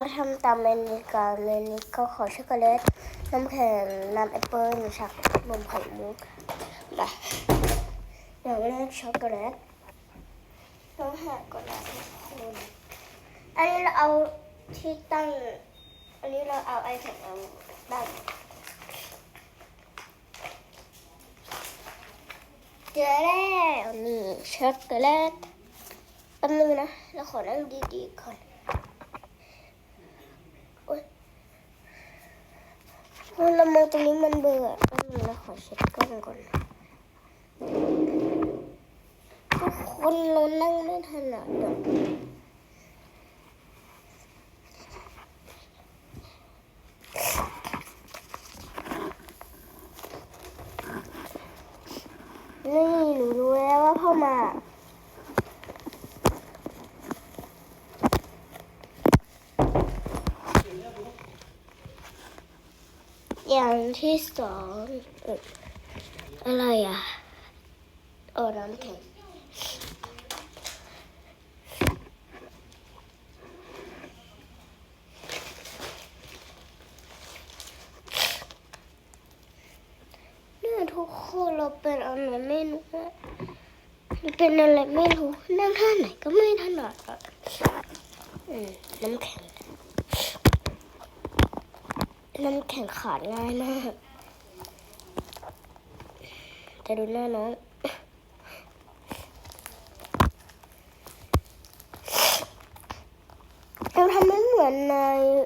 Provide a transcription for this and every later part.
เราทำตามเมนูการเมนูก็ขอช็อกโกแลตน้ำแข็งน้ำแอปเปิ้ลชักนมไข่มุกไปอย่างแรกช็อกโกแลตต้องหาก่อนนะทุกคนอันนี้เราเอาที่ตั้ง อันนี้เราเอาไอแข็งเอาตั้งเจอแล้วนี่ช็อกโกแลตแป๊บนึงนะเราขอนั่งดีๆก่อน เรามองตรงนี้มันเบื่อแป๊บนึงนะขอเช็ดกล้องก่อนทุกคนเรานั่งไม่ถนัดอะนี่หนูรู้แล้วว่าพ่อมา อย่างที่สองอะไรอะเออน้ำแข็งเนี่ยทุกคนเราเป็นอะไรไม่รู้เป็นอะไรไม่รู้นั่งท่าไหนก็ไม่ถนัดอะอืมน้ำแข็ง น้ำแข็งขาดง่ายมากแต่ดูหน้าน้องเราทำไม่เหมือนใน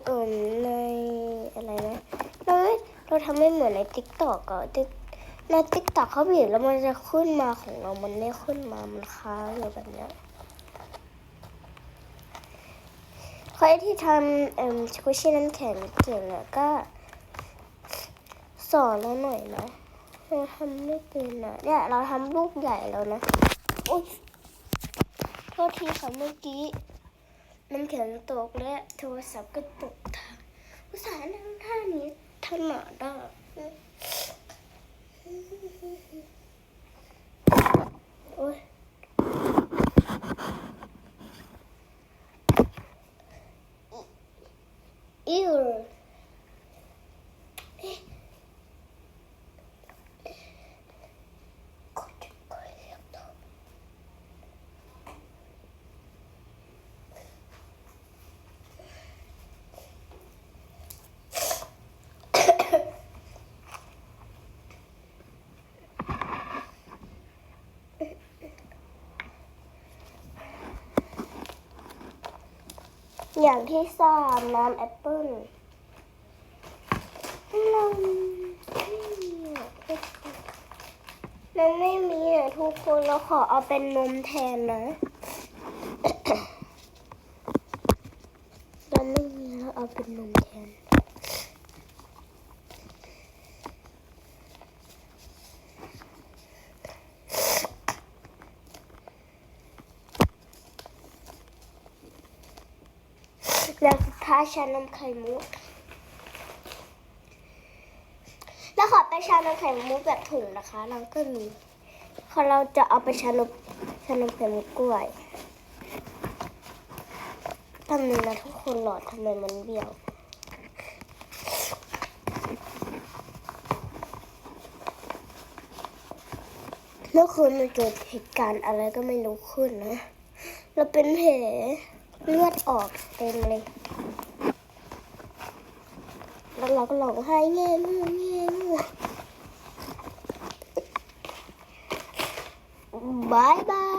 เอ่มในอะไรนะเราเราทำไม่เหมือนในติ๊กตอกอะติ๊กในติ๊กตอกเขาบีบแล้วมันจะขึ้นมาของเรา มันไม่ขึ้นมา มันค้างอยู่แบบเนี้ยใครที่ทำเอ่มสกุชี่น้ำแข็งเก่งอะก็ สอนเราหน่อยนะเราทำไม่เป็นนะเนี่ยเราทำลูกใหญ่แล้วนะอุ้ยโทษทีค่ะเมื่อกี้น้ำแข็งตกและโทรศัพท์ก็ตกทางอุตส่าห์นั่งท่านี้ถนัดอะโอ้ย อิ อย่างที่สามน้ำแอปเปิ้ลนมไม่มีอะทุกคนเราขอเอาเป็นนมแทนนะเราไม่มีเราเอาเป็นนมแทน แล้วสุดท้าชานมไข่มุก แล้วขอไปชานมไข่มุกแบบถุงนะคะ เราก็มีพอเราจะเอาไปชานมชานมไข่มุกกล้วยทำนึงนะทุกคนหลอดทำไมมันเบี้ยวเมื่อคืนมันเกิดเหตุการณ์อะไรก็ไม่รู้ขึ้นนะ เราเป็นแผล เลือดออกเต็มเลย แล้วเราก็ร้องไห้แง่งูแง่งูบายบาย